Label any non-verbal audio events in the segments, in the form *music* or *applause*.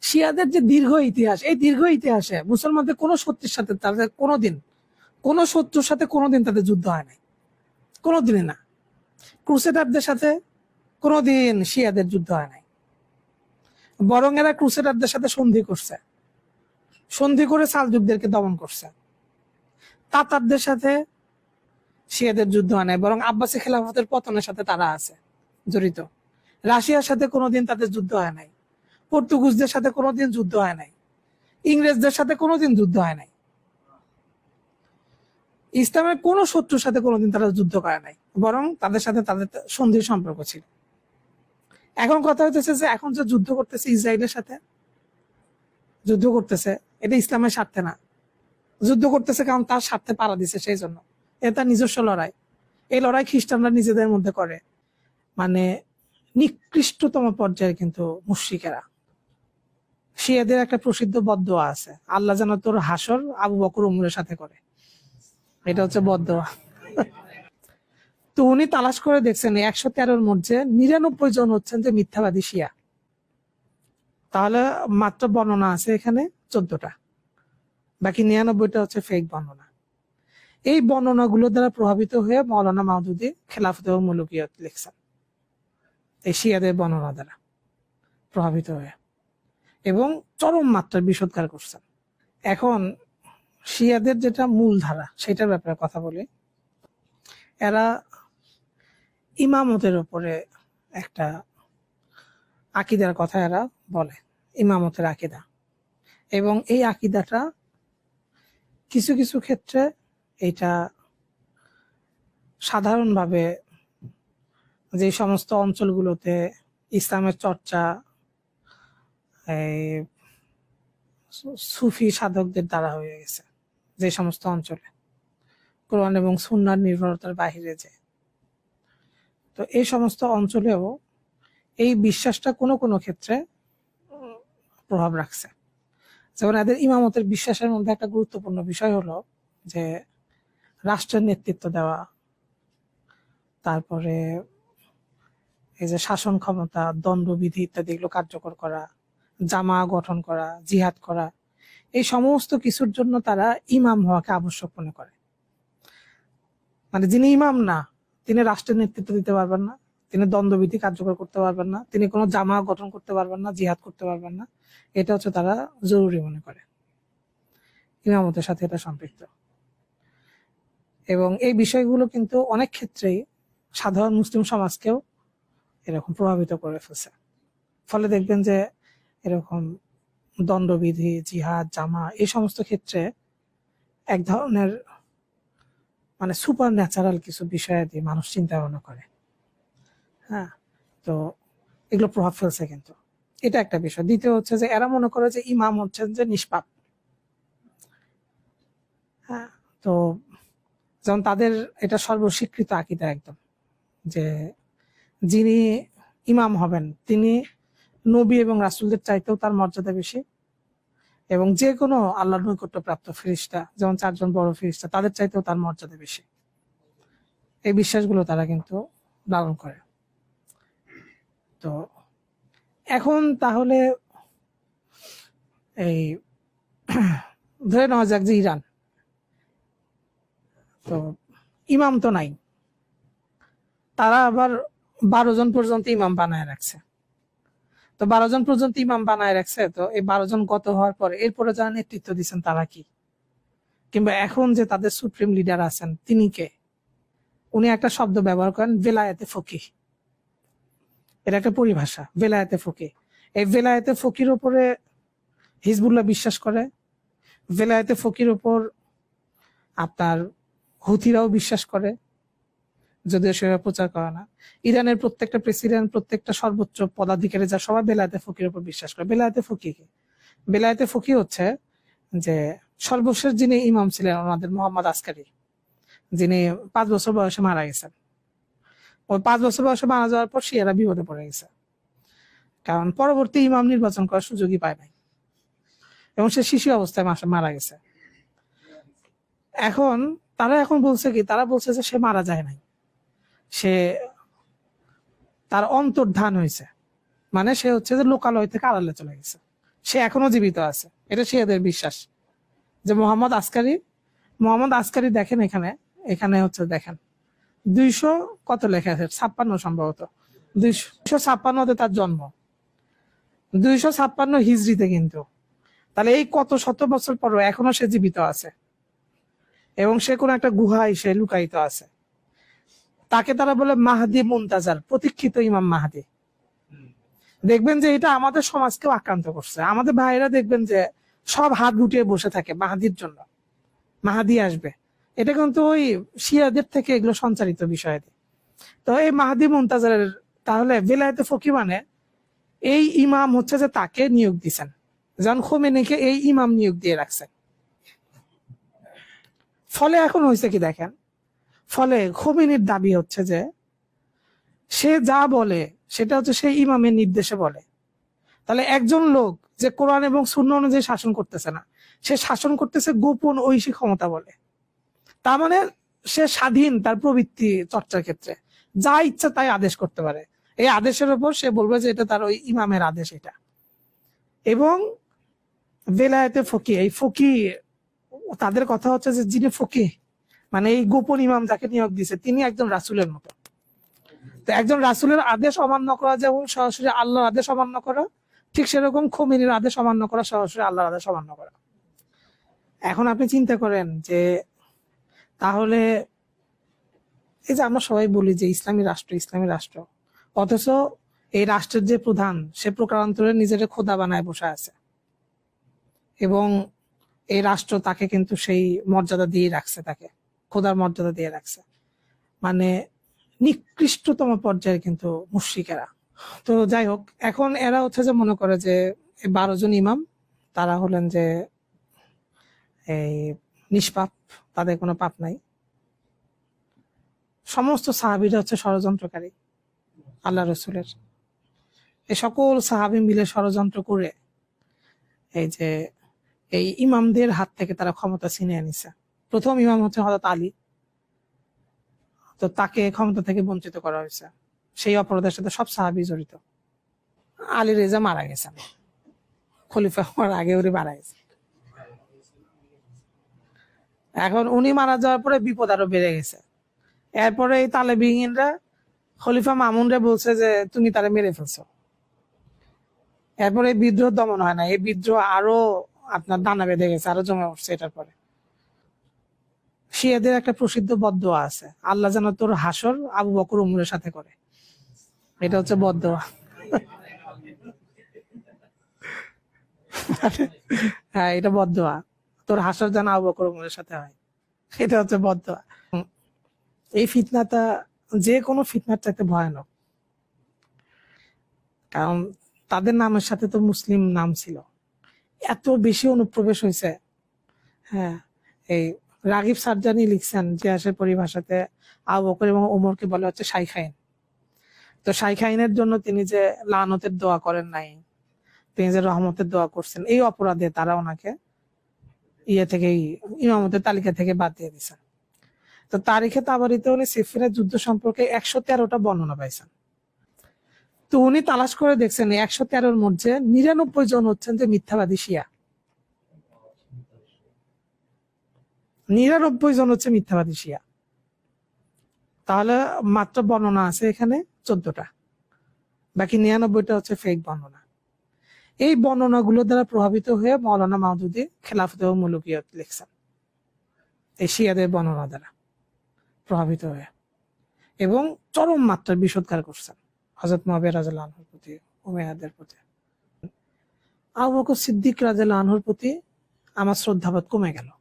শিয়াদের যে দীর্ঘ ইতিহাস, এই দীর্ঘ ইতিহাসে মুসলমানদের কোনো শত্রুর সাথে তাদের কোনোদিন, কোনো শত্রুর সাথে কোনোদিন তাদের যুদ্ধ হয় নাই। কোনোদিনই না। ক্রুসেডারদের সাথে কোনোদিন শিয়াদের যুদ্ধ হয় নাই। বরং এরা ক্রুসেডারদের সাথে সন্ধি করছে। সন্ধি করে সালজুকদেরকে দমন করছে। তাতারদের সাথে শিয়াদের যুদ্ধ হয় নাই, বরং আব্বাসী খেলাফতের পতনের সাথে তারা আছে, জড়িত। রাশিয়ার সাথে কোনোদিন তাদের যুদ্ধ হয় নাই। পর্তুগুজদের সাথে কোনোদিন যুদ্ধ হয় নাই। ইংরেজদের সাথে কোনোদিন যুদ্ধ হয় নাই। ইসলামের কোনো শত্রুর সাথে কোনোদিন তারা যুদ্ধ করে নাই, বরং তাদের সাথে তাদের সন্ধির সম্পর্ক ছিল। এখন কথা হইতেছে যে এখন যে যুদ্ধ করতেছে ইসরায়েলের সাথে, যুদ্ধ করতেছে, এটা ইসলামের স্বার্থে না। যুদ্ধ করতেছে কারণ তার স্বার্থে পাড়া দিছে সেই জন্য এটা তার নিজস্ব লড়াই। এই লড়াই খ্রিস্টানরা নিজেদের মধ্যে করে। মানে নিকৃষ্টতম পর্যায়ে কিন্তু মুশ্রিকেরা। শিয়াদের একটা প্রসিদ্ধ বদোয়া আছে। আল্লাহ যেন তোর হাসর আবু বকর উমরের সাথে করে। এটা হচ্ছে বদোয়া। তো উনি তালাশ করে দেখছেন, একশো তেরোর মধ্যে নিরানব্বই জন হচ্ছেন যে মিথ্যাবাদী শিয়া। তাহলে মাত্র বর্ণনা আছে এখানে চোদ্দটা। বাকি নিরানব্বইটা হচ্ছে ফেক বর্ণনা। এই বর্ণনাগুলো দ্বারা প্রভাবিত হয়ে মৌলানা মাহদুদি খেলাফত এবং মুলুকিয়ত লিখছেন। এই শিয়াদের বর্ণনা দ্বারা প্রভাবিত হয়ে। এবং চরম মাত্রার বিষোদ্গার করছেন। এখন শিয়াদের যেটা মূল ধারা, সেটার ব্যাপারে কথা বলি। এরা ইমামতের উপরে একটা আকিদার কথা এরা বলে, ইমামতের আকিদা। এবং এই আকিদাটা কিছু কিছু ক্ষেত্রে এটা সাধারণভাবে যে সমস্ত অঞ্চলগুলোতে ইসলামের চর্চা সুফি সাধকদের দ্বারা হয়ে গেছে, যে সমস্ত অঞ্চলে। কোরআন এবং সুন্নার নির্ভরতার বাহিরে যে। তো এই সমস্ত অঞ্চলেও এই বিশ্বাসটা কোনো কোনো ক্ষেত্রে প্রভাব রাখছে। যেমন এদের ইমামতের বিশ্বাসের মধ্যে একটা গুরুত্বপূর্ণ বিষয় হলো যে, রাষ্ট্রের নেতৃত্ব দেওয়া, তারপরে এই যে শাসন ক্ষমতা, দণ্ডবিধি ইত্যাদি এগুলো কার্যকর করা জামা গঠন করা, জিহাদ করা, এই সমস্ত কিছুর জন্য তারা ইমাম হওয়াকে আবশ্যক মনে করে। মানে যিনি ইমাম না, তিনি রাষ্ট্রের নেতৃত্ব দিতে পারবেন না, তিনি দ্বন্দ্ববিধি কার্যকর করতে পারবেন না, তিনি কোনো জামা গঠন করতে পারবেন না, জিহাদ করতে পারবেন না, এটা হচ্ছে তারা জরুরি মনে করে। ইমামতের সাথে এটা সম্পৃক্ত। এবং এই বিষয়গুলো কিন্তু অনেক ক্ষেত্রেই সাধারণ মুসলিম সমাজকেও এরকম প্রভাবিত করে ফেলছে। ফলে দেখবেন যে এরকম দণ্ডবিধি, জিহাদ জামা এই সমস্ত ক্ষেত্রে এক ধরনের মানে সুপার ন্যাচারাল কিছু বিষয়াদি মানুষ চিন্তা ভাবনা করে। হ্যাঁ তো এগুলো প্রভাব ফেলছে কিন্তু। এটা একটা বিষয়। দ্বিতীয় হচ্ছে যে এরা মনে করে যে ইমাম হচ্ছেন যে নিষ্পাপ। হ্যাঁ তো যেমন তাদের এটা সর্বস্বীকৃত আকিদা একদম যে যিনি ইমাম হবেন, তিনি নবী এবং রাসূলদের চাইতেও তার মর্যাদা বেশি। এবং যে কোনো আল্লাহর নৈকট্য প্রাপ্ত ফিরিস্তা যেমন চারজন বড় ফিরিস্তা তাদের চাইতেও তার মর্যাদা বেশি। এই বিশ্বাসগুলো তারা কিন্তু লালন করে। তো এখন তাহলে এই *clears throat* ধরে নেওয়া যাক যে ইরান। তো ইমাম তো নাই। তারা আবার বারো জন পর্যন্ত ইমাম বানায় রাখছে। তো বারো জন পর্যন্ত ইমাম বানায় রাখছে, তো এই বারো জন গত হওয়ার পরে এরপরে যারা নেতৃত্ব দিচ্ছেন তারা কি? কিংবা এখন যে তাদের সুপ্রিম লিডার আছেন, তিনি কে? উনি একটা শব্দ ব্যবহার করেন বেলায়েতে ফকি এটা একটা পরিভাষা বেলায়েতে ফকি এই বেলায়েতে ফকির উপরে হিজবুল্লাহ বিশ্বাস করে বেলায়েতে ফকির উপর আপনার হুথিরাও বিশ্বাস করে যদিও সেভাবে প্রচার করে না। ইরানের প্রত্যেকটা প্রেসিডেন্ট, প্রত্যেকটা সর্বোচ্চ পদাধিকারী যা সবাই বেলায়েতে ফকির উপর বিশ্বাস করে। বেলায়েতে ফকি কি? বেলায়েতে ফকি হচ্ছে যে সর্বশেষ যিনি ইমাম ছিলেন আমাদের মোহাম্মদ আসকারি যিনি পাঁচ বছর বয়সে মারা গেছেন। ওই পাঁচ বছর বয়সে মারা যাওয়ার পর শিয়ারা বিপদে পড়ে গেছে। কারণ পরবর্তী ইমাম নির্বাচন করার সুযোগই পায় নাই। এবং সে শিশু অবস্থায় মারা গেছে। এখন তারা এখন বলছে কি? তারা বলছে যে সে মারা যায় নাই। সে তার অন্তর্ধান হয়েছে। মানে সে হচ্ছে যে লোকালয় থেকে আড়ালে চলে গেছে। সে এখনও জীবিত আছে। এটা শিয়াদের বিশ্বাস। যে মোহাম্মদ আসকারি মোহাম্মদ আসকারি দেখেন এখানে এখানে হচ্ছে দেখেন, দুইশো কত লেখা আছে? ছাপ্পান্ন সম্ভবত। দুইশো ছাপ্পান্নতে তার জন্ম। দুইশো ছাপ্পান্ন হিজড়িতে কিন্তু। তাহলে এই কত শত বছর পরও এখনও সে জীবিত আছে। এবং সে কোনো একটা গুহায় সে লুকায়িত আছে। তাকে তারা বলে মাহাদি মুন্তাজার, প্রতীক্ষিত ইমাম মাহাদি। দেখবেন যে এটা আমাদের সমাজকেও আক্রান্ত করছে। আমাদের ভাইয়েরা দেখবেন যে সব হাত গুটিয়ে বসে থাকে মাহাদির জন্য। মাহাদি আসবে। এটা কিন্তু ওই শিয়াদের থেকে এগুলো সঞ্চারিত বিষয় তো এই মাহাদি মুন্তাজারের তাহলে বেলায়েতে ফকি মানে এই ইমাম হচ্ছে যে তাকে নিয়োগ দিছেন। জন খোমেনিকে এই ইমাম নিয়োগ দিয়ে রাখছেন। ফলে এখন হয়েছে কি দেখেন? ফলে খোমেনির দাবি হচ্ছে যে সে যা বলে, সেটা হচ্ছে সেই ইমামের নির্দেশে বলে। তাহলে একজন লোক যে কোরআন এবং শূন্য অনুযায়ী শাসন করতেছে না, সে শাসন করতেছে গোপন ঐশী ক্ষমতা বলে। তার মানে সে স্বাধীন তার প্রবৃত্তি চর্চার ক্ষেত্রে। যা ইচ্ছা তাই আদেশ করতে পারে। এই আদেশের উপর সে বলবে যে এটা তার ওই ইমামের আদেশ এটা। এবং বেলায়েতে ফকি এই ফকি তাদের কথা হচ্ছে যে যিনি ফকি মানে এই গোপন ইমাম যাকে নিয়োগ দিয়েছে, তিনি একজন রাসুলের মতো। তো একজন রাসুলের আদেশ অমান্য করা যেমন সরাসরি আল্লাহর আদেশ অমান্য করা, ঠিক সেরকম খমিনীর আদেশ অমান্য করা, সরাসরি আল্লাহর আদেশ অমান্য করা। এখন আপনি চিন্তা করেন যে, তাহলে এই যে আমরা সবাই বলি যে ইসলামী রাষ্ট্র ইসলামী রাষ্ট্র, অথচ এই রাষ্ট্রের যে প্রধান, সে প্রকারান্তরে নিজের খোদা বানায় বসে আছে। এবং এই রাষ্ট্র তাকে কিন্তু সেই মর্যাদা দিয়ে রাখছে তাকে। খোদার মর্যাদা দিয়ে রাখছে। মানে নিকৃষ্টতম পর্যায়ে কিন্তু মুশ্রিকেরা। তো যাই হোক, এখন এরা হচ্ছে যে মনে করে যে বারো জন ইমাম, তারা হলেন যে এই নিষ্পাপ, তাদের কোনো পাপ নাই। সমস্ত সাহাবিরা হচ্ছে ষড়যন্ত্রকারী, আল্লাহ রসুলের। এই সকল সাহাবি মিলে ষড়যন্ত্র করে এই যে এই ইমামদের হাত থেকে তারা ক্ষমতা ছিনিয়ে নিছে। প্রথম ইমাম হচ্ছে হজরত আলী। তো তাকে ক্ষমতা থেকে বঞ্চিত করা হয়েছে। সেই অপরাধের সাথে সব সাহাবি জড়িত। আলী রেজা মারা গেছেন। খলিফা হওয়ার আগে উনি মারা গেছে এখন উনি মারা যাওয়ার পরে বিপদ আরও বেড়ে গেছে। এরপরে এই তালেবিহীনরা, খলিফা মামুনরা বলছে যে, তুমি তারে মেরে ফেলছো। এরপরে বিদ্রোহ দমন হয় না। এই বিদ্রোহ আরও আপনার দানা বেঁধে গেছে, আরও জমে উঠছে এটার পরে। শিয়াদের একটা প্রসিদ্ধ বদোয়া আছে। আল্লাহ যেন তোর হাসর আবু বকর উমরের সাথে করে। এটা হচ্ছে বদোয়া হ্যাঁ এটা বদোয়া তোর হাসর যেন আবু বকর উমরের সাথে হয়। এটা হচ্ছে বদোয়া এই ফিতনাটা, যে কোনো ফিতনার চাইতে ভয়ানক। কারণ তাদের নামের সাথে তো মুসলিম নাম ছিল। এত বেশি অনুপ্রবেশ হয়েছে। হ্যাঁ এই রাগিব সার্জানি লিখছেন ইতিহাসের পরিভাষাতে আবু বকর এবং ওমরকে বলা হচ্ছে শাইখাইন। তো শাইখাইনের জন্য তিনি যে লানতের দোয়া করেন নাই, তিনি যে রহমতের দোয়া করছেন, এই অপরাধে তারা ওনাকে ইয়ে থেকে ইমামতের তালিকা থেকে বাদ দিয়ে দিয়েছেন। তো তারিখে তাবারিতে উনি সিফিনের যুদ্ধ সম্পর্কে একশো তেরোটা বর্ণনা পাইছেন। তো উনি তালাশ করে দেখছেন একশো তেরোর মধ্যে নিরানব্বই জন হচ্ছেন যে মিথ্যাবাদী শিয়া। নিরানব্বই জন হচ্ছে মিথ্যাবাদী শিয়া। তাহলে মাত্র বর্ণনা আছে এখানে চোদ্দটা। বাকি নিরানব্বইটা হচ্ছে ফেক বর্ণনা। এই বর্ণনাগুলো দ্বারা প্রভাবিত হয়ে মৌলানা মাহদুদি খেলাফত মুলুকিয়ত লিখছেন। এই শিয়াদের বর্ণনা দ্বারা প্রভাবিত হয়ে। এবং চরম মাত্রার বিষোদ্গার করছেন হজরত মহাবের রাজাল আনহুর প্রতি উমেয়াদের প্রতি। আবু সিদ্দিক রাজাল আনহুর প্রতি আমার শ্রদ্ধাবোধ কমে গেল।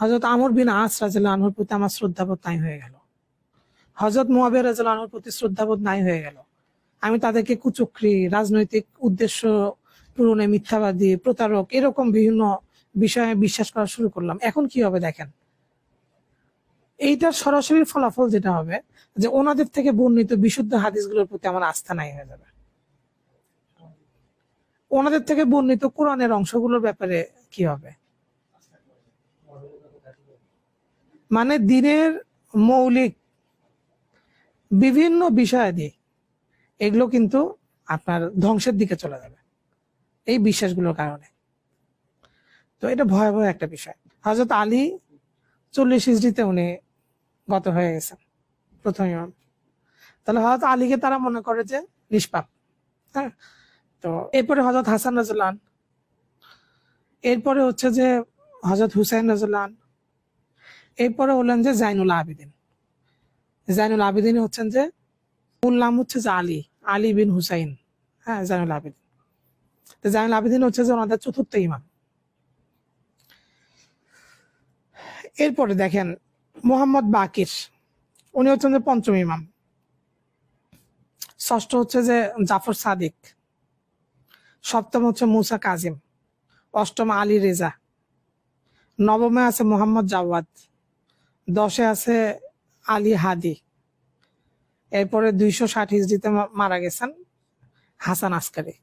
হজরত আমর বিন আস রাজাল আনহুর প্রতি আমার শ্রদ্ধাবোধ নাই হয়ে গেল। হজরত মোয়াবিয়া রাজাল আনহুর প্রতি শ্রদ্ধাবোধ নাই হয়ে গেল। আমি তাদেরকে কুচক্রি, রাজনৈতিক উদ্দেশ্য পূরণে মিথ্যাবাদী, প্রতারক এরকম বিভিন্ন বিষয়ে বিশ্বাস করা শুরু করলাম। এখন কি হবে দেখেন? এইটার সরাসরি ফলাফল যেটা হবে, যে ওনাদের থেকে বর্ণিত বিশুদ্ধ হাদিসগুলোর প্রতি আমার আস্থা নাই হয়ে যাবে। ওনাদের থেকে বর্ণিত কোরআনের অংশগুলোর ব্যাপারে কি হবে? মানে দিনের মৌলিক বিভিন্ন বিষয়াদি এগুলো কিন্তু আপনার ধ্বংসের দিকে চলে যাবে। এই বিশ্বাসগুলোর কারণে। তো এটা ভয়াবহ একটা বিষয়। হজরত আলী চল্লিশ হিজড়িতে উনি গত হয়ে গেছেন, প্রথম তাহলে হজরত আলীকে তারা মনে করে যে নিষ্পাপ হ্যাঁ? তো এরপরে হজরত হাসান রাজুল্লান এরপরে হচ্ছে যে হজরত হুসাইন রাজুল্লান এরপরে হলেন যে জাইনুল আবিদিন। জাইনুল আবিদিন হচ্ছেন যে মূল নাম হচ্ছে যে আলী আলী বিন হুসাইন। হ্যাঁ জাইনুল আবিদিন। জাইনুল আবিদিন হচ্ছে যে ওনাদের চতুর্থ ইমাম। এরপরে দেখেন মোহাম্মদ বাকির, উনি হচ্ছেন যে পঞ্চম ইমাম। ষষ্ঠ হচ্ছে যে জাফর সাদিক। সপ্তম হচ্ছে মুসা কাজিম। অষ্টম আলী রেজা। নবমে আছে মোহাম্মদ জাওয়াদ। দশে আছে আলী হাদি। এরপরে দুইশো ষাট হিজড়িতে মারা গেছেন হাসান আসকারি।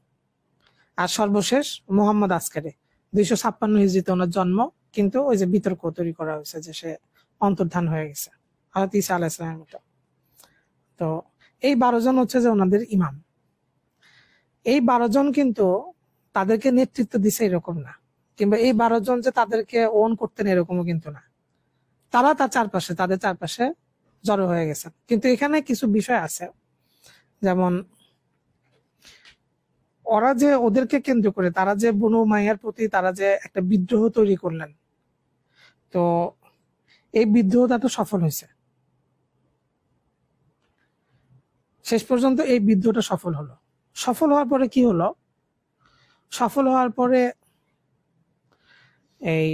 আর সর্বশেষ মোহাম্মদ আসকারি। দুইশো ছাপ্পান্ন হিজড়িতে ওনার জন্ম, কিন্তু ওই যে বিতর্ক তৈরি করা হয়েছে যে সে অন্তর্ধান হয়ে গেছে। হয়তো ইসা আলাহ ইসলামের তো এই বারো জন হচ্ছে যে ওনাদের ইমাম। এই বারো জন কিন্তু তাদেরকে নেতৃত্ব দিছে এরকম না। কিংবা এই বারো জন যে তাদেরকে ওন করতেন এরকমও কিন্তু না। তারা তার চারপাশে, তাদের চারপাশে জড়ো হয়ে গেছেন কিন্তু এখানে কিছু বিষয় আছে। যেমন, ওরা যে ওদেরকে কেন্দ্র করে, তারা যে বনু মাইয়ার প্রতি তারা যে একটা বিদ্রোহ তৈরি করলেন, তো এই বিদ্রোহটা তো সফল হয়েছে। শেষ পর্যন্ত এই বিদ্রোহটা সফল হলো। সফল হওয়ার পরে কি হলো? সফল হওয়ার পরে এই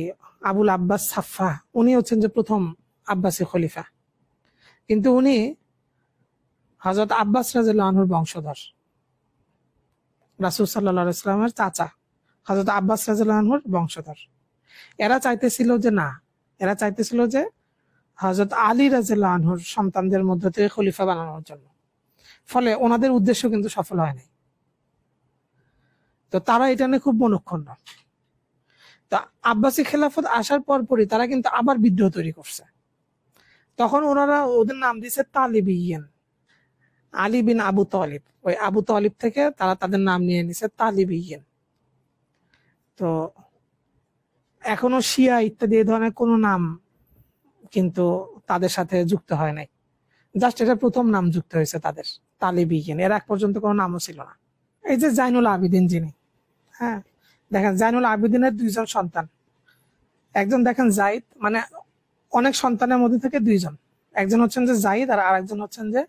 আবুল আব্বাস সাফা, উনি হচ্ছেন যে প্রথম আব্বাসী খলিফা। কিন্তু উনি হজরত আব্বাস রাজুর বংশধর। রাসুল সাল্লা চাচা হজরত আব্বাস রাজুর বংশধর। এরা চাইতেছিল যে না, এরা চাইতেছিল যে হজরত আলী রাজুর সন্তানদের মধ্য থেকে খলিফা বানানোর জন্য। ফলে ওনাদের উদ্দেশ্য কিন্তু সফল হয় নাই। তো তারা এটা নিয়ে খুব মনক্ষুণ্ণ। তো আব্বাসী খেলাফত আসার পর পরই তারা কিন্তু আবার বিদ্রোহ তৈরি করছে। তখন ওনারা ওদের নাম দিয়েছে তালিবিয়ান। আলী বিন আবু তালিব। ওই আবু তালিব থেকে তারা তাদের নাম নিয়ে নিছে তালিবিয়ান। তো এখনও শিয়া ইত্যাদি এই ধরনের কোনো নাম কিন্তু তাদের সাথে যুক্ত হয় নাই। জাস্ট এটা প্রথম নাম যুক্ত হয়েছে তাদের, তালিবিয়ান। এর এক পর্যন্ত কোনো নামও ছিল না। এই যে জাইনুল আবিদিন যিনি হ্যাঁ দেখেন জাইনুল আবিদিনের দুইজন সন্তান। একজন দেখেন জাইদ মানে অনেক সন্তানের মধ্যে থেকে দুইজন। একজন হচ্ছেন যে জাইদ আর আরেকজন হচ্ছেন যে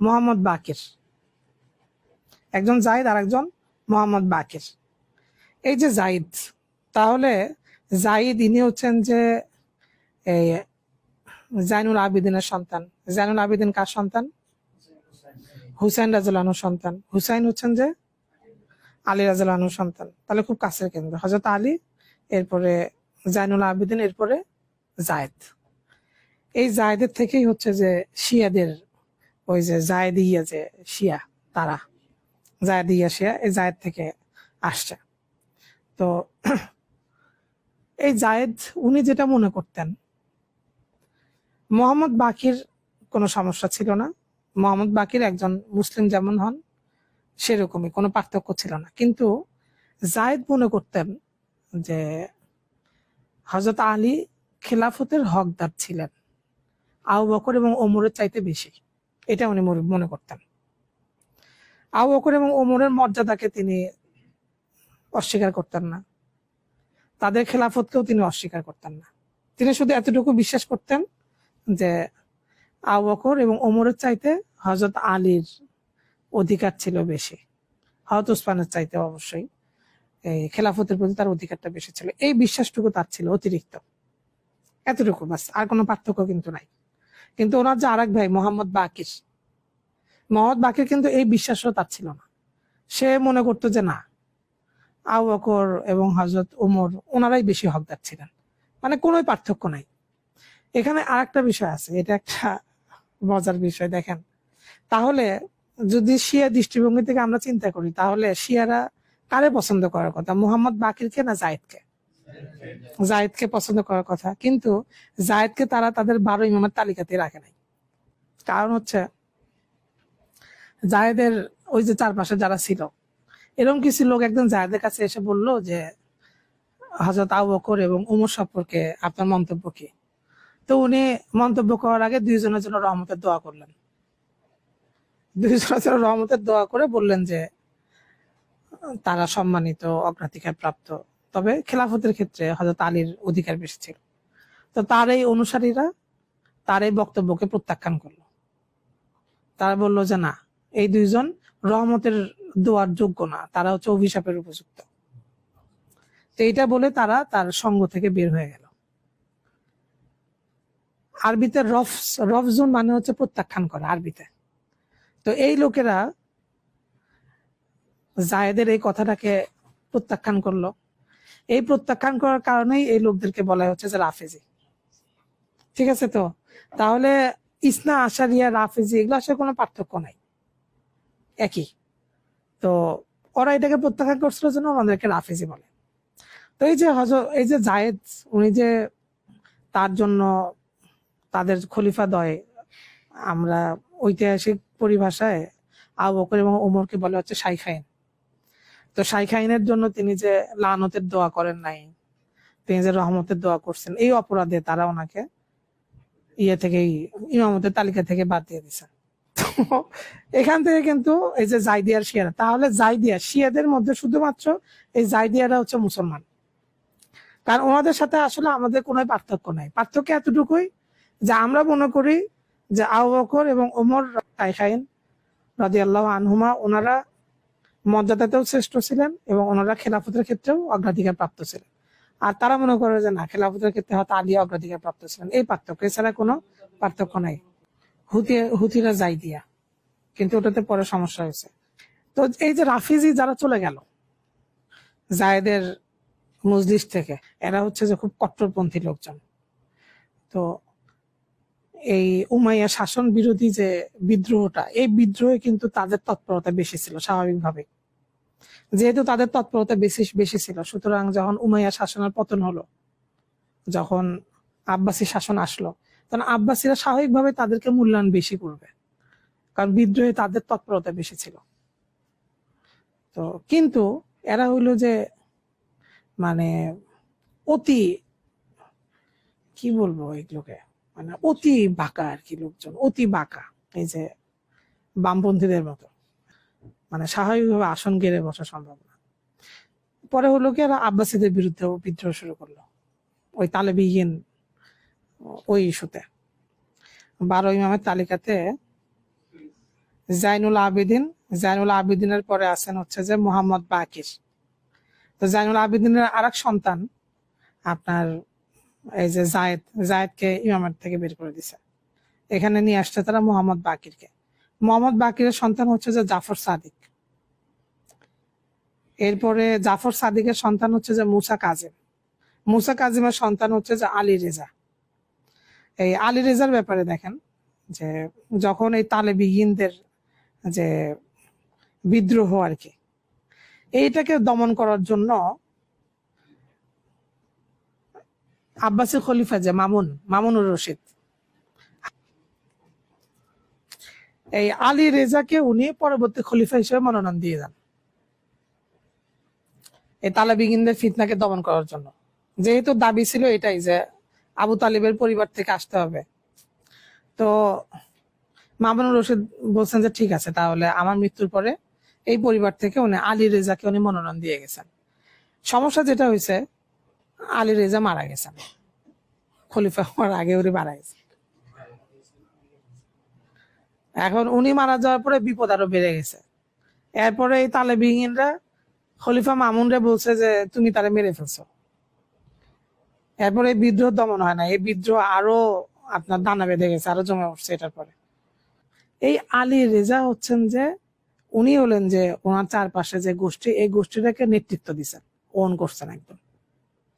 মোহাম্মদ বাকির। একজন জাইদ আর একজন মোহাম্মদ বাকির। এই যে জাইদ, তাহলে জাইদ ইনি হচ্ছেন যে এই জাইনুল আবিদিনের সন্তান। জাইনুল আবিদিন কার সন্তান? হুসাইন রাজুলানুর সন্তান। হুসাইন হচ্ছেন যে আলী রাজুলানুর সন্তান। তাহলে খুব কাছের কেন্দ্র। হজরত আলী, এরপরে জাইনুল আবিদিন, এরপরে জায়েদ। এই জায়েদের থেকেই হচ্ছে যে শিয়াদের ওই যে জায়েদিয়া যে শিয়া, তারা, জায়েদিয়া শিয়া এই জায়েদ থেকে আসছে। তো এই জায়েদ, উনি যেটা মনে করতেন, মোহাম্মদ বাকির কোনো সমস্যা ছিল না। মোহাম্মদ বাকির একজন মুসলিম যেমন হন সেরকমই, কোনো পার্থক্য ছিল না। কিন্তু জায়েদ মনে করতেন যে হজরত আলী খেলাফতের হকদার ছিলেন। আউ বকর এবং ওমরের চাইতে বেশি, এটা উনি মনে- করতেন। আউ বকর এবং ওমরের মর্যাদাকে তিনি অস্বীকার করতেন না। তাদের খেলাফতকেও তিনি অস্বীকার করতেন না। তিনি শুধু এতটুকু বিশ্বাস করতেন যে আউ বকর এবং ওমরের চাইতে হজরত আলীর অধিকার ছিল বেশি। হজরত উসমানের চাইতে অবশ্যই, এই খেলাফতের প্রতি তার অধিকারটা বেশি ছিল। এই বিশ্বাসটুকু তার ছিল অতিরিক্ত। এতটুকু বাস, আর কোনো পার্থক্য কিন্তু নাই। কিন্তু ওনার যে আরেক ভাই, মোহাম্মদ বাকির মোহাম্মদ বাকির কিন্তু এই বিশ্বাসও তার ছিল না। সে মনে করতো যে না আউ বকর এবং হজরত ওমর ওনারাই বেশি হকদার ছিলেন। মানে কোনো পার্থক্য নাই। এখানে আরেকটা বিষয় আছে, এটা একটা মজার বিষয়, দেখেন। তাহলে যদি শিয়া দৃষ্টিভঙ্গি থেকে আমরা চিন্তা করি, তাহলে শিয়ারা কারে পছন্দ করার কথা? মোহাম্মদ বাকিরকে না জায়েদকে? জায়েদকে পছন্দ করার কথা। কিন্তু জায়েদকে তারা তাদের বারো ইমামের তালিকাতে রাখে নাই। কারণ হচ্ছে জায়েদের ওই যে চারপাশে যারা ছিল এরকম কিছু লোক একদম জায়দের কাছে এসে বলল যে হজরত আবু বকর এবং উমর সম্পর্কে আপনার মন্তব্য কি? তো উনি মন্তব্য করার আগে দুইজনের জন্য রহমতের দোয়া করলেন। রহমতের দোয়া করে বললেন যে, তারা সম্মানিত, অগ্রাধিকার প্রাপ্ত। তবে খেলাফতের ক্ষেত্রে হজরত আলীর অধিকার বেশি ছিল। তো তার এই অনুসারীরা তার এই বক্তব্যকে প্রত্যাখ্যান করল। তারা বলল যে, না, এই দুইজন রহমতের দোয়ার যোগ্য না, তারা হচ্ছে অভিশাপের উপযুক্ত। তো এইটা বলে তারা তার সঙ্গ থেকে বের হয়ে গেল। আরবিতে রফ রফজুন মানে হচ্ছে প্রত্যাখ্যান করা আরবিতে। তো এই লোকেরা জায়েদের এই কথাটাকে প্রত্যাখ্যান করল। এই প্রত্যাখ্যান করার কারণেই এই লোকদেরকে বলা হচ্ছে যে রাফেজি। ঠিক আছে তো? তাহলে ইসনা আশারিয়া, রাফেজি এগুলো আসলে কোনো পার্থক্য নাই। একই। তো ওরা এটাকে প্রত্যাখ্যান করছিল জন্য আমাদেরকে রাফেজি বলে। তো এই যে হজ এই যে জায়েদ, উনি যে তার জন্য তাদের খলিফা দয়, আমরা ঐতিহাসিক পরিভাষায় আবু বকর এবং ওমরকে বলে হচ্ছে শাইখাইন। তো শাইখাইনের জন্য তিনি যে লানতের দোয়া করেন নাই, তিনি যে রহমতের দোয়া করছেন, এই অপরাধে তারা ওনাকে ইয়ে থেকে ইমামতের তালিকা থেকে বাদ দিয়ে দিছেন তো এখান থেকে কিন্তু এই যে জাইদিয়ার শিয়ারা, তাহলে জাইদিয়া, শিয়াদের মধ্যে শুধুমাত্র এই জাইদিয়ারা হচ্ছে মুসলমান। কারণ ওনাদের সাথে আসলে আমাদের কোনো পার্থক্য নাই। পার্থক্য এতটুকুই যে আমরা মনে করি যে আবু বকর এবং ওমর শাইখাইন আল্লাহ আনহুমা, ওনারা মর্যাদাতেও শ্রেষ্ঠ ছিলেন এবং ওনারা খেলাফতের ক্ষেত্রেও অগ্রাধিকার প্রাপ্ত ছিলেন। আর তারা মনে করে যে না, খেলাফতের ক্ষেত্রে হয়তো আলিয়া অগ্রাধিকার প্রাপ্ত ছিলেন। এই পার্থক্য এছাড়া কোনো পার্থক্য নাই। হুতি, হুতিরা যাই দিয়া কিন্তু ওটাতে পরে সমস্যা হয়েছে। তো এই যে রাফিজি যারা চলে গেল, জায়েদের মজলিস থেকে, এরা হচ্ছে যে খুব কট্টরপন্থী লোকজন। তো এই উমাইয়া শাসন বিরোধী যে বিদ্রোহটা, এই বিদ্রোহে কিন্তু তাদের তৎপরতা বেশি ছিল স্বাভাবিকভাবে যেহেতু তাদের তৎপরতা বেশি বেশি ছিল, সুতরাং যখন উমাইয়া শাসনের পতন হলো, যখন আব্বাসী শাসন আসলো, তখন আব্বাসীরা স্বাভাবিকভাবে তাদেরকে মূল্যায়ন বেশি করবে, কারণ বিদ্রোহে তাদের তৎপরতা বেশি ছিল। তো কিন্তু এরা হইল যে মানে অতি, কি বলব এগুলোকে? মানে অতি বাঁকা আর কি লোকজন, অতি বাঁকা। এই যে বামপন্থীদের মতো। মানে স্বাভাবিকভাবে আসন গেড়ে বসা সম্ভব না। পরে হলো কি এরা আব্বাসীদের বিরুদ্ধে বিদ্রোহ শুরু করল। ওই তালেবিহীন ওই ইস্যুতে। বারো ইমামের তালিকাতে জাইনুল আবেদিন, জাইনুল আবেদিনের পরে আছেন হচ্ছে যে মোহাম্মদ বাকির। তো জাইনুল আবেদিনের আর সন্তান, আপনার এই যে জায়েদ, জায়েদকে ইমামের থেকে বের করে দিছে। এখানে নিয়ে আসছে তারা মোহাম্মদ বাকিরকে। মোহাম্মদ বাকিরের সন্তান হচ্ছে যে জাফর সাদিক। এরপরে জাফর সাদিকের সন্তান হচ্ছে যে মুসা কাজিম। মুসা কাজিমের সন্তান হচ্ছে যে আলী রেজা। এই আলী রেজার ব্যাপারে দেখেন যে যখন এই তালেবিহীনদের যে বিদ্রোহ আর কি, এইটাকে দমন করার জন্য আব্বাসী খলিফা যে মামুন, মামুনুর রশিদ। এই আলী রেজাকে উনি পরবর্তী খলিফা হিসেবে মনোনয়ন দিয়ে দেন এই তালাবিগিনদের ফিতনাকে দমন করার জন্য। যেহেতু দাবি ছিল এটাই যে আবু তালিবের পরিবার থেকে আসতে হবে। তো মামুনুর রশিদ বলছেন যে, ঠিক আছে, তাহলে আমার মৃত্যুর পরে এই পরিবার থেকে উনি আলী রেজাকে উনি মনোনয়ন দিয়ে গেছেন। সমস্যা যেটা হয়েছে আলী রেজা মারা গেছেন খলিফা হওয়ার আগে উনি মারা গেছেন এখন উনি মারা যাওয়ার পরে বিপদ আরও বেড়ে গেছে। এরপরে এই তালেবিহীনরা, খলিফা মামুনরে বলছে যে, তুমি তারে মেরে ফেলছো। এরপরে বিদ্রোহ দমন হয় না। এই বিদ্রোহ আরও আপনার দানা বেঁধে গেছে, আরও জমে উঠছে এটার পরে। এই আলী রেজা হচ্ছেন যে, উনি হলেন যে, ওনার চারপাশে যে গোষ্ঠী, এই গোষ্ঠীটাকে নেতৃত্ব দিচ্ছেন, ওন করছেন একদম।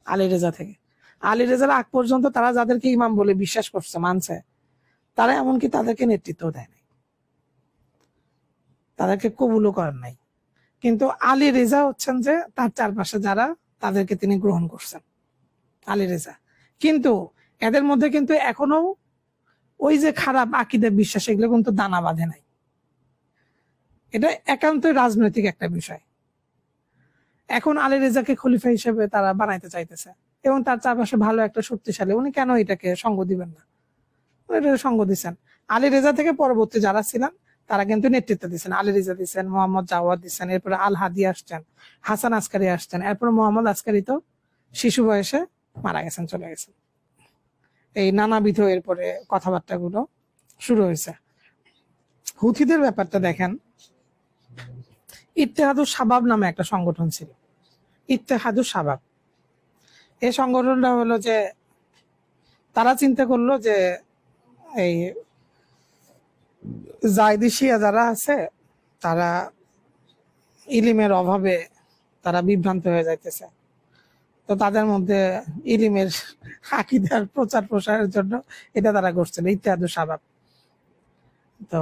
আলী রেজা থেকে। আলী রেজার আগ পর্যন্ত তারা যাদেরকে ইমাম বলে বিশ্বাস করছে, মানছে, তারা এমনকি তাদেরকে নেতৃত্ব দেয় নাই। তাদেরকে কবুলও করেন নাই। কিন্তু আলী রেজা হচ্ছেন যে তার চারপাশে যারা, তাদেরকে তিনি গ্রহণ করছেন, আলী রেজা। কিন্তু এদের মধ্যে কিন্তু এখনও ওই যে খারাপ আকিদের বিশ্বাস, এগুলো কিন্তু দানা বাঁধে নাই। এটা একান্তই রাজনৈতিক একটা বিষয়। এখন আলী রেজাকে খলিফা হিসেবে তারা বানাইতে চাইতেছে। এবং তার চারপাশে ভালো একটা শক্তিশালী, উনি কেন এটাকে সঙ্গ দিবেন না? সঙ্গ দিচ্ছেন আলী রেজা থেকে পরবর্তী যারা ছিলেন, তারা কিন্তু নেতৃত্ব দিচ্ছেন আলী রেজা দিচ্ছেন মোহাম্মদ জাওয়াদ দিচ্ছেন এরপরে আল হাদি আসছেন, হাসান আসকারি আসছেন, এরপর মোহাম্মদ আসকারি তো শিশু বয়সে মারা গেছেন, চলে গেছেন। এই নানাবিধ এরপরে কথাবার্তা গুলো শুরু হয়েছে। হুথিদের ব্যাপারটা দেখেন ইত্তেহাদুর সাবাব নামে একটা সংগঠন ছিল। ইত্তেহাদুর সাবাব। এই সংগঠনটা হলো যে তারা চিন্তা করল যে এই জায়দি শিয়া যারা আছে, তারা ইলিমের অভাবে তারা বিভ্রান্ত হয়ে যাইতেছে। তো তাদের মধ্যে ইলিমের আকিদার প্রচার প্রসারের জন্য এটা তারা করছিল ইত্যাদি স্বভাব তো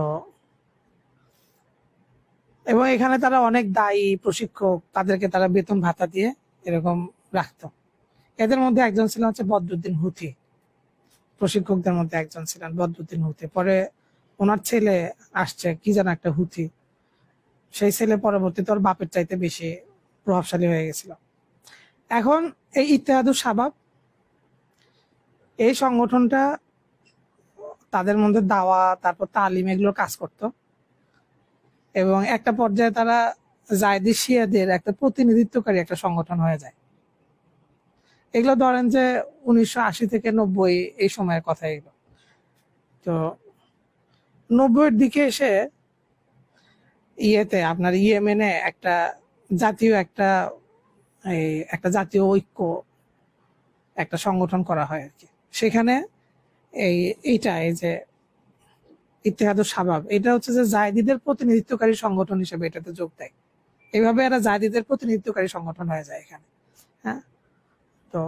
এবং এখানে তারা অনেক দায়ী প্রশিক্ষক, তাদেরকে তারা বেতন ভাতা দিয়ে এরকম রাখতো। এদের মধ্যে একজন ছিলেন হচ্ছে বদরুদ্দিন হুথি। প্রশিক্ষকদের মধ্যে একজন ছিলেন বদরুদ্দিন হুথি। পরে ওনার ছেলে আসছে, কি যেন একটা হুথি। সেই ছেলে পরবর্তীতে ওর বাপের চাইতে বেশি প্রভাবশালী হয়ে গেছিল। এখন এই ইত্তেহাদুর সাবাব, এই সংগঠনটা তাদের মধ্যে দাওয়া, তারপর তালিম এগুলো কাজ করত। এবং একটা পর্যায়ে তারা জায়দি শিয়াদের একটা প্রতিনিধিত্বকারী একটা সংগঠন হয়ে যায়। এগুলো ধরেন যে উনিশশো আশি থেকে নব্বই এই সময়ের কথা এগুলো। তো নব্বইয়ের দিকে এসে ইয়েতে আপনার ইয়েমেনে একটা জাতীয় একটা এই একটা জাতীয় ঐক্য একটা সংগঠন করা হয় আর কি। সেখানে এই এইটা, এই যে ইতিহাদুর স্বভাব। এটা হচ্ছে যে জায়দিদের প্রতিনিধিত্বকারী সংগঠন হিসেবে এটাতে যোগ দেয়। এইভাবে এরা জায়দিদের প্রতিনিধিত্বকারী সংগঠন হয়ে যায় এখানে হ্যাঁ? তো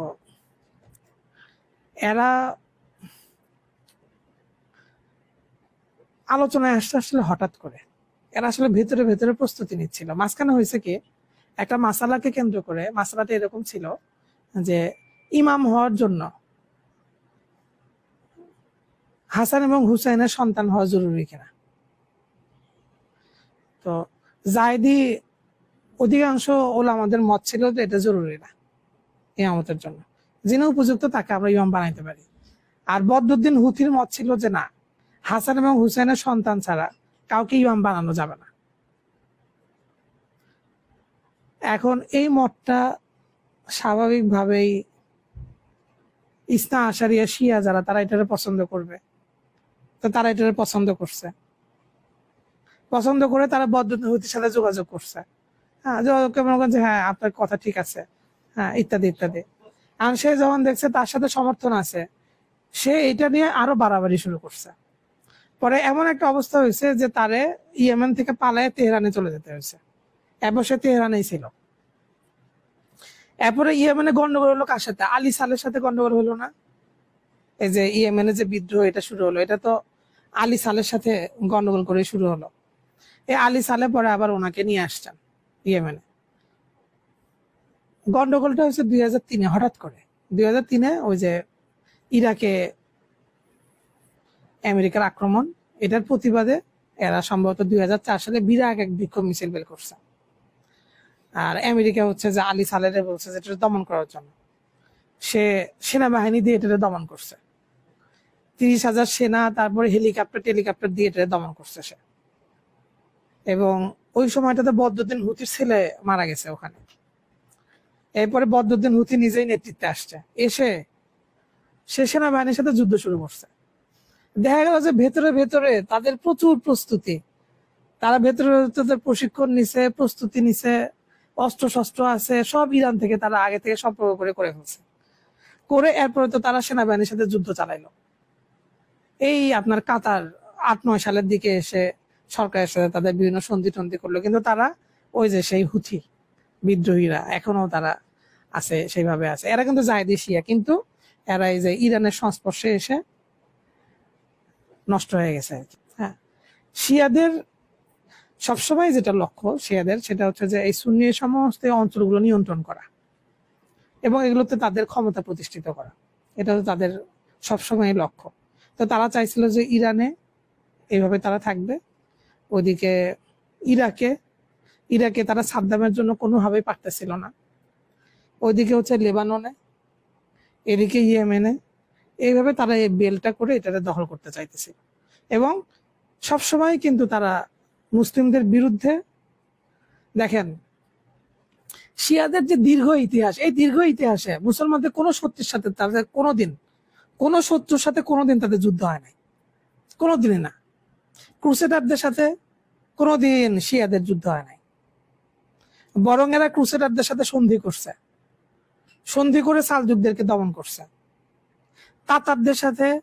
এরা আলোচনায় আসতে আসলে হঠাৎ করে। এরা আসলে ভেতরে ভেতরে প্রস্তুতি নিচ্ছিল। মাঝখানে হয়েছে কি, একটা মাসালাকে কেন্দ্র করে, মাসালাটা এরকম ছিল যে ইমাম হওয়ার জন্য হাসান এবং হুসাইনের সন্তান হওয়া জরুরি কিনা? তো জায়দি অধিকাংশ ওলামাদের মত ছিল যে এটা জরুরি না ইমামতের জন্য। যিনি উপযুক্ত তাকে আমরা ইমাম বানাইতে পারি। আর বদরুদ্দিন হুথির মত ছিল যে না, হাসান এবং হুসাইনের সন্তান ছাড়া কাউকে ইমাম বানানো যাবে না। এখন এই মতটা স্বাভাবিকভাবেই ইসনা আশারিয়া শিয়া যারা, তারা এটারে পছন্দ করবে। তো তারা এটারে পছন্দ করছে। পছন্দ করে তারা বদ্রহুতির সাথে যোগাযোগ করছে। হ্যাঁ যে হ্যাঁ আপনার কথা ঠিক আছে। হ্যাঁ ইত্যাদি ইত্যাদি। আর সে যখন দেখছে তার সাথে সমর্থন আছে, সে এটা নিয়ে আরও বাড়াবাড়ি শুরু করছে। পরে এমন একটা অবস্থা হয়েছে যে তারে ইয়েমেন থেকে পালায় তেহরানে চলে যেতে হয়েছে। এবার সে তেহরানেই ছিল। এরপরে ইয়েমেনে গন্ডগোল হলো কার সাথে? আলী সালের সাথে গন্ডগোল হলো না? এই যে ইয়েমেনে যে বিদ্রোহ, এটা শুরু হলো। এটা তো আলী সালের সাথে গন্ডগোল করে শুরু হলো। এই আলী সালে পরে আবার ওনাকে নিয়ে আসছেন ইয়েমেনে। গন্ডগোলটা হয়েছে দুই হাজার তিনে, হঠাৎ করে। দুই হাজার তিনে ওই যে ইরাকে আমেরিকার আক্রমণ, এটার প্রতিবাদে এরা সম্ভবত দুই হাজার চার সালে বিরাট এক বিক্ষোভ মিছিল বের করছে। আর আমেরিকা হচ্ছে যে আলী সালেরে বলছে যে এটা দমন করার জন্য। সে সেনাবাহিনী দিয়ে এটা দমন করছে। তিরিশ হাজার সেনা, তারপরে হেলিকপ্টার, টেলিকপ্টার দিয়ে এটা দমন করছে সে। এবং ওই সময়টাতে বদরুদ্দিন হুতির ছেলে মারা গেছে ওখানে। এরপরে বদরুদ্দিন হুতি নিজেই নেতৃত্বে আসছে। এসে সে সেনাবাহিনীর সাথে যুদ্ধ শুরু করছে। দেখা গেল যে ভেতরে ভেতরে তাদের প্রচুর প্রস্তুতি। তারা ভেতরে ভেতরে প্রশিক্ষণ নিছে, প্রস্তুতি নিছে অস্ত্র শস্ত্র আছে, সব ইরান থেকে তারা আগে থেকে সম্পর্ক করে করে ফেলছে। করে এরপরে তো তারা সেনাবাহিনীর সাথে যুদ্ধ চালাইলো। এই আপনার কাতার আট, নয় সালের দিকে এসে সরকারের সাথে তাদের বিভিন্ন সন্ধি টন্ধি করল। কিন্তু তারা ওই যে সেই হুথি বিদ্রোহীরা এখনও তারা আছে, সেইভাবে আছে। এরা কিন্তু জায়দি শিয়া, কিন্তু এরা এই যে ইরানের সংস্পর্শে এসে নষ্ট হয়ে গেছে হ্যাঁ। শিয়াদের সবসময় যেটা লক্ষ্য শিয়াদের, সেটা হচ্ছে যে এই সুন্নি সমস্ত অঞ্চলগুলো নিয়ন্ত্রণ করা এবং এগুলোতে তাদের ক্ষমতা প্রতিষ্ঠিত করা। এটা তো তাদের সবসময় লক্ষ্য। তো তারা চাইছিল যে ইরানে এইভাবে তারা থাকবে। ওদিকে ইরাকে ইরাকে তারা সাদ্দামের জন্য কোনোভাবেই পারতেছিল না। ওইদিকে হচ্ছে লেবাননে, এদিকে ইয়েমেনে, এইভাবে তারা এই বেলটা করে এটাকে দখল করতে চাইতেছিল এবং সবসময় কিন্তু তারা মুসলিমদের বিরুদ্ধে, দেখেন, শিয়াদের যে দীর্ঘ ইতিহাস, এই দীর্ঘ ইতিহাসে মুসলমানদের কোনো শত্রুর সাথে তাদের কোনোদিন কোনো শত্রুর সাথে কোনোদিন তাদের যুদ্ধ হয় নাই। কোনোদিনই না। ক্রুসেডারদের সাথে কোনোদিন শিয়াদের যুদ্ধ হয় নাই। বরং এরা ক্রুসেডারদের সাথে সন্ধি করছে। সন্ধি করে সালজুকদেরকে দমন করছে। তাতারদের সাথে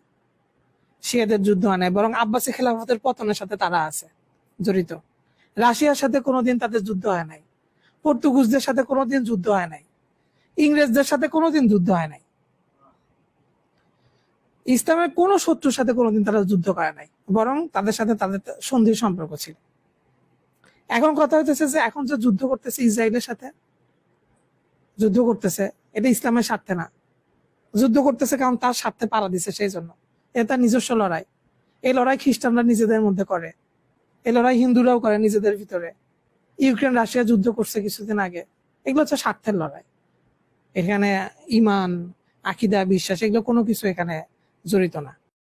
শিয়াদের যুদ্ধ হয় নাই, বরং আব্বাসী খেলাফতের পতনের সাথে তারা আছে, জড়িত। রাশিয়ার সাথে কোনোদিন তাদের যুদ্ধ হয় নাই। পর্তুগুজদের সাথে কোনোদিন যুদ্ধ হয় নাই। ইংরেজদের সাথে কোনোদিন যুদ্ধ হয় নাই। ইসলামের কোনো শত্রুর সাথে কোনোদিন তারা যুদ্ধ করে নাই, বরং তাদের সাথে তাদের সন্ধির সম্পর্ক ছিল। এখন কথা হইতেছে যে এখন যে যুদ্ধ করতেছে ইসরায়েলের সাথে, যুদ্ধ করতেছে, এটা ইসলামের স্বার্থে না। যুদ্ধ করতেছে কারণ তার স্বার্থে পাড়া দিছে সেই জন্য এটা তার নিজস্ব লড়াই। এই লড়াই খ্রিস্টানরা নিজেদের মধ্যে করে। এই লড়াই হিন্দুরাও করে নিজেদের ভিতরে। ইউক্রেন, রাশিয়া যুদ্ধ করছে কিছুদিন আগে। এগুলো হচ্ছে স্বার্থের লড়াই। এখানে ইমান, আকিদা, বিশ্বাস, এগুলো কোনো কিছু এখানে জড়িত না